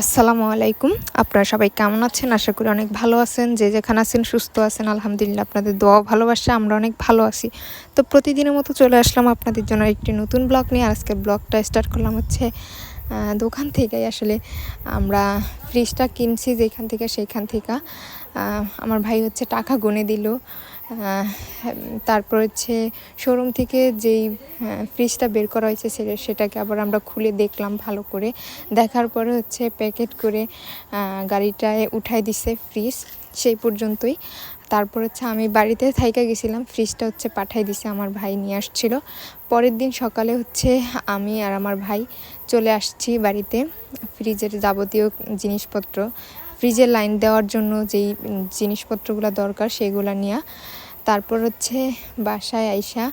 আসসালামু আলাইকুম। আপনারা সবাই কেমন আছেন? আশা করি অনেক ভালো আছেন। যে যেখানে আছেন সুস্থ আছেন, আলহামদুলিল্লাহ আপনাদের দোয়া ভালোবাসা আমরা অনেক ভালো আছি। তো প্রতিদিনের মতো চলে আসলাম আপনাদের জন্য একটি নতুন ব্লগ নিয়ে। আর আজকের ব্লগটা স্টার্ট করলাম হচ্ছে দোকান থেকেই। আসলে আমরা ফ্রিজটা কিনছি যেখান থেকে, সেইখান থেকে। আমার ভাই হচ্ছে টাকা গুনে দিল। তারপর হচ্ছে শোরুম থেকে যেই ফ্রিজটা বের করা হয়েছে সেটাকে আবার আমরা খুলে দেখলাম ভালো করে। দেখার পরে হচ্ছে প্যাকেট করে গাড়িটায় উঠাই দিছে ফ্রিজ সেই পর্যন্তই। তারপর হচ্ছে আমি বাড়িতে থাইকা গেছিলাম ফ্রিজটা হচ্ছে পাঠাই দিছে আমার ভাই নিয়ে আসছিল। পরের দিন সকালে হচ্ছে আমি আর আমার ভাই চলে আসছি বাড়িতে ফ্রিজের যাবতীয় জিনিসপত্র ফ্রিজের লাইন দেওয়ার জন্য যেই জিনিসপত্রগুলো দরকার সেগুলো নিয়ে। তারপর হচ্ছে বাসায় আইসা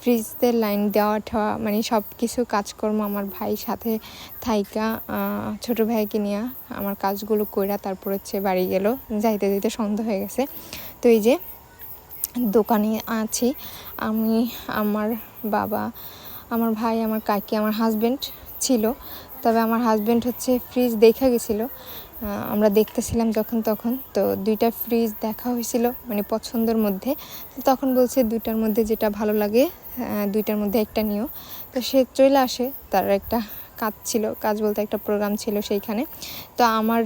ফ্রিজের লাইন দেওয়া ঠেওয়া মানে সব কিছু কাজকর্ম আমার ভাই সাথে থাইকা ছোট ভাইকে নিয়ে আমার কাজগুলো কইরা তারপর হচ্ছে বাড়ি গেল। যাইতে যাইতে সন্ধ্যা হয়ে গেছে। তো এই যে দোকানে আছি, আমি, আমার বাবা, আমার ভাই, আমার কাকি, আমার হাজবেন্ড ছিল। তবে আমার হাজবেন্ড হচ্ছে ফ্রিজ দেখা গেছিল। আমরা দেখতেছিলাম যখন তখন। তো দুইটা ফ্রিজ দেখা হয়েছিল মানে পছন্দের মধ্যে। তো তখন বলছে দুইটার মধ্যে যেটা ভালো লাগে দুইটার মধ্যে একটা নিও। তো সে চলে আসে, তার একটা কাজ ছিল, কাজ বলতে একটা প্রোগ্রাম ছিল সেইখানে। তো আমার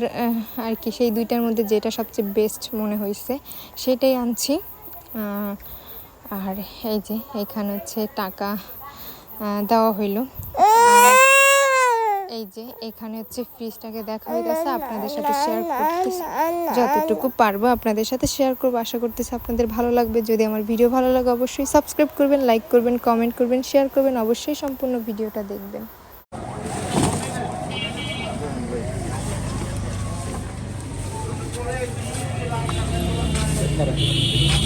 আর কি, সেই দুইটার মধ্যে যেটা সবচেয়ে বেস্ট মনে হয়েছে, সেটাই আনছি। আর এই যে, এখানে হচ্ছে টাকা দেওয়া হইল। এই যে এখানে হচ্ছে ফ্রিজটাকে দেখা হইতেছে আপনাদের সাথে শেয়ার করতেছি। যতটুকু পারব আপনাদের সাথে শেয়ার করব আশা করতেছি আপনাদের ভালো লাগবে। যদি আমার ভিডিও ভালো লাগে অবশ্যই সাবস্ক্রাইব করবেন লাইক করবেন কমেন্ট করবেন শেয়ার করবেন অবশ্যই সম্পূর্ণ ভিডিওটা দেখবেন। প্রত্যেক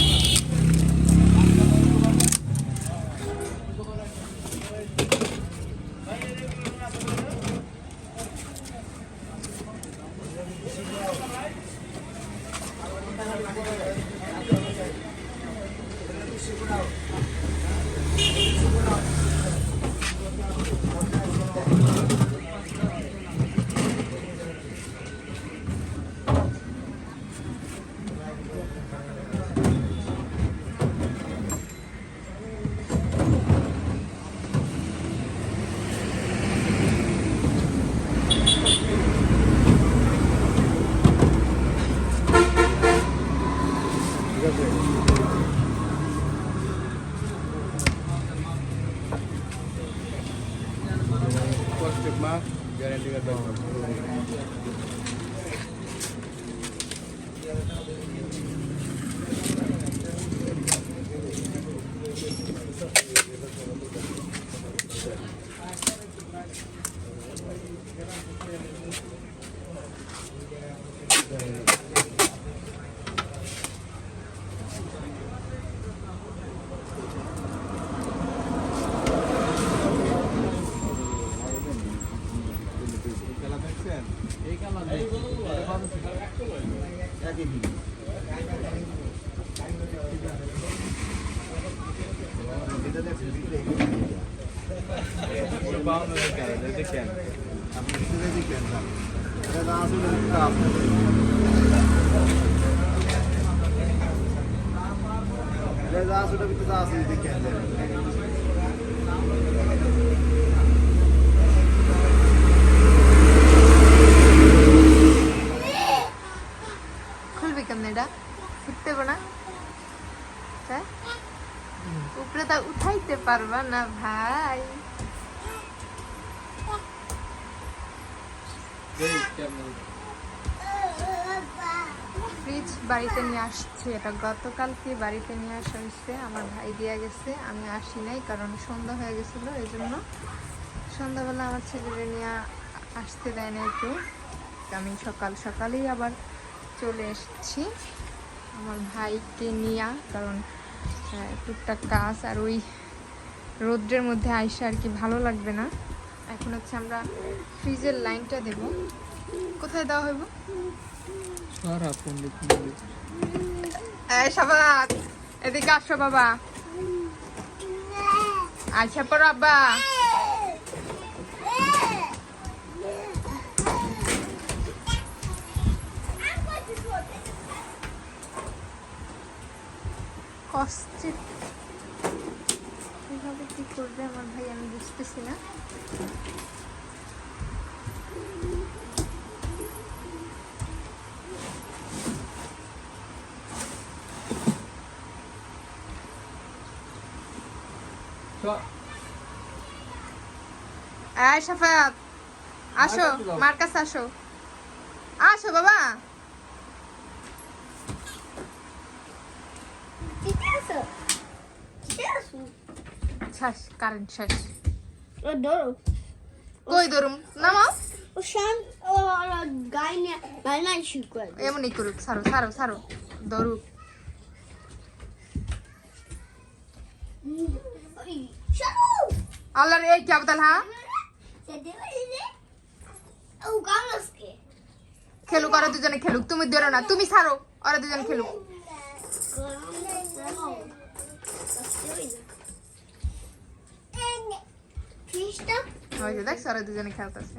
দেখছেন এই খেলা একই দিন এটা দেখছেন দেখেন আপনি শুনে দেখেন এটা না আসলে আপনাদের এটা যা আসলে ভিতরে আছে দেখেন খুলবি কেমন এটা ফুটতে না হ্যাঁ উপরে তা উঠাইতে পারবা না ভাই ফ্রিজ বাড়িতে নিয়ে আসছে। এটা গতকালকে বাড়িতে নিয়ে আসা হয়েছে। আমার ভাই দিয়ে গেছে। আমি আসি নাই কারণ সন্ধ্যা হয়ে গেছিল। এই জন্য সন্ধ্যাবেলা আমার ছেলেরে নিয়ে আসতে দেয় না একটু আমি সকাল সকালেই আবার চলে এসেছি। আমার ভাইকে নিয়ে, কারণ টুকটাক কাজ আর ওই রৌদ্রের মধ্যে আইসা আর কি ভালো লাগবে না। এখন হচ্ছে আমরা ফ্রিজের লাইনটা দেব। কোথায় দেওয়া হইব? সারা পণ্ডিত পণ্ডিত এই সাবাত এদিকে আসো বাবা। আচ্ছা পর আব্বা। কষ্টে। কীভাবে কি করবে আমার ভাই আমি বুঝতেছি না। আয় সাফায়াত আসো মার কাছে। আসো। আসো বাবা। কারেন্ট কই ধরুম? নামাও এমনই করুক সারো সারো সারো ধরুক। আল্লাহর এই কি আবদাল হ্যাঁ সেদে বলে ও গামসকে খেলুক ওরা দুজনে খেলুক তুমি ধরো না তুমি সারো ওরা দুজন খেলুক দেখছ ওরা দুজনে খেলতেছে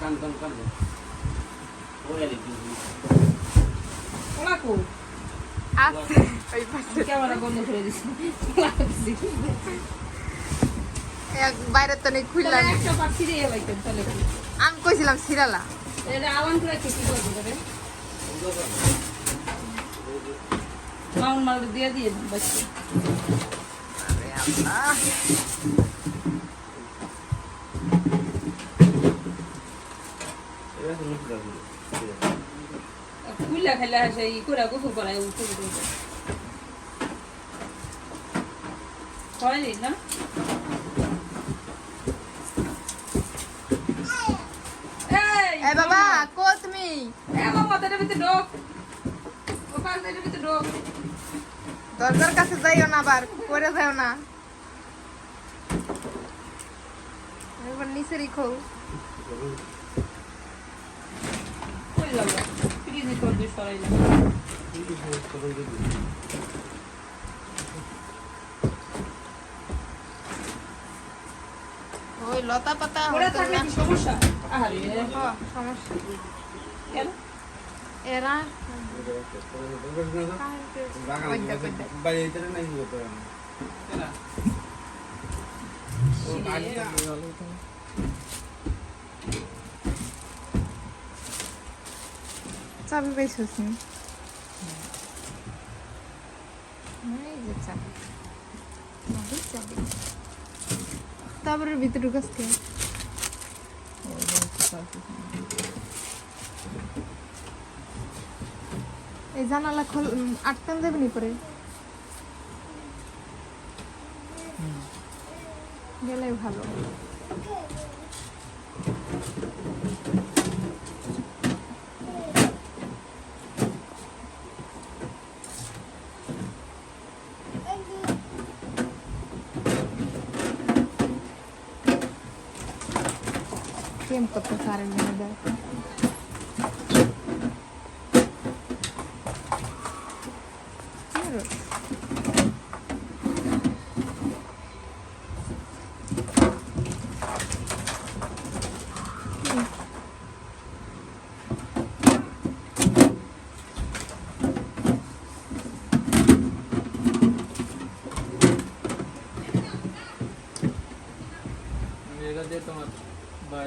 বাইর করছে উল্টা ওলা কো আছে ওই পাশে। ক্যামেরা বন্ধ করে দিছি। এক বাইরে তো নেই খুললাম একটা লাইতেন তাহলে? আমি কইছিলাম সিরালা এটা আওয়ান করে কি করবে রে মাউন মাল দিয়ে দিয়ে বাচ্চা কুইলা খাইলা হাসে ই করে গোসল করায় উঠে উঠে হয়নি না এ বাবা কো তুমি? এ বাবা তার ভিতরে ঢোক। ও পাশ তার ভিতরে ঢোক। দরজার কাছে যাইও না আবার করে যাও না। এবার নিচে রেখো কই যাব ফ্রিজে করে দিয়ে সরাইলাম ওই লতা পাতা ওরা হতো থাকলে না। কি সমস্যা? আরে হ, সমস্যা। কেন? এরা চাবি পাইছিস নি এই যে চাবি। চাবি চাবি। তারপরে ভিতরে ঢুকাস কে? এই জানালা খোল আটকান দেবে নি পরে? গেলে ভালো। Яким копитарем не йде?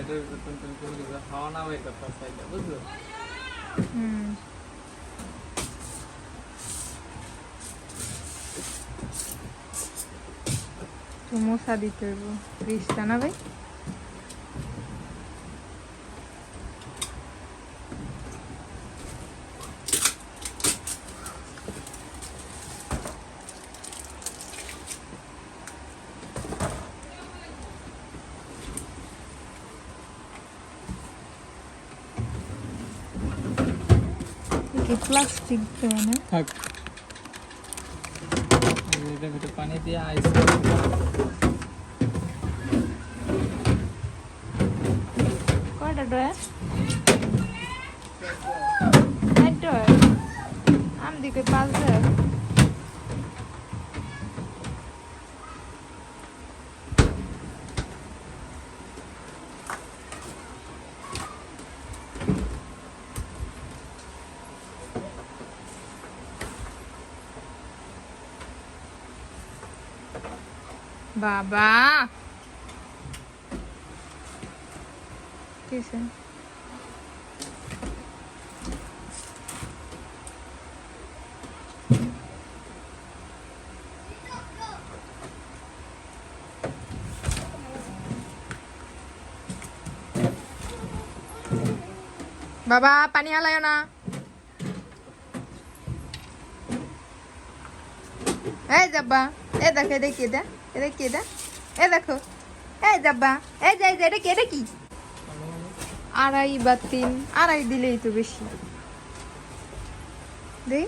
বাইরের তুমি তুমি হাওয়া না হয়ে কথা চাইলে বুঝলো হুম তো মশা দিতে হইব ত্রিশটা না ভাই কি প্লাস্টিক দেওয়া না? থাক। এটা ভিতরে পানি দিয়ে আইস কয়টা ডয় এক ডয় আম দিকে পাঁচ বাবা কিসে বাবা পানি হালায় না এই যাব্বা এ দেখো এটা কি এটা কি এটা? এ দেখো। এই যাব্বা এই যে এই যে এটা কি? এটা কি? আড়াই বা তিন। আড়াই দিলেই তো বেশি। দেই।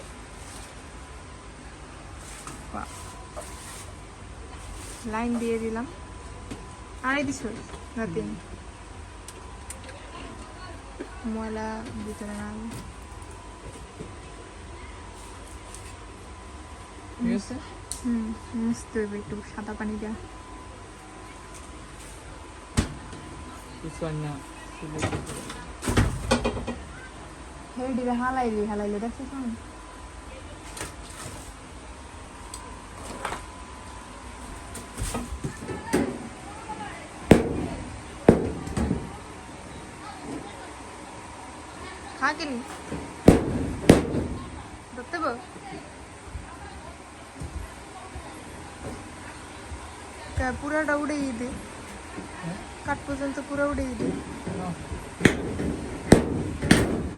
লাইন দিয়ে দিলাম। আড়াই দিছ? না তিন। ময়লা ভিতরে না ঠিক আছে? হুম হবে একটু সাদা পানি দেওয়া হেডিরে হালাইলি হালাইলে দেখছ কেমন খাকিনি ধরতে বো পুরাটা উড়েই দে কাঠ পর্যন্ত পুরো উড়েই দে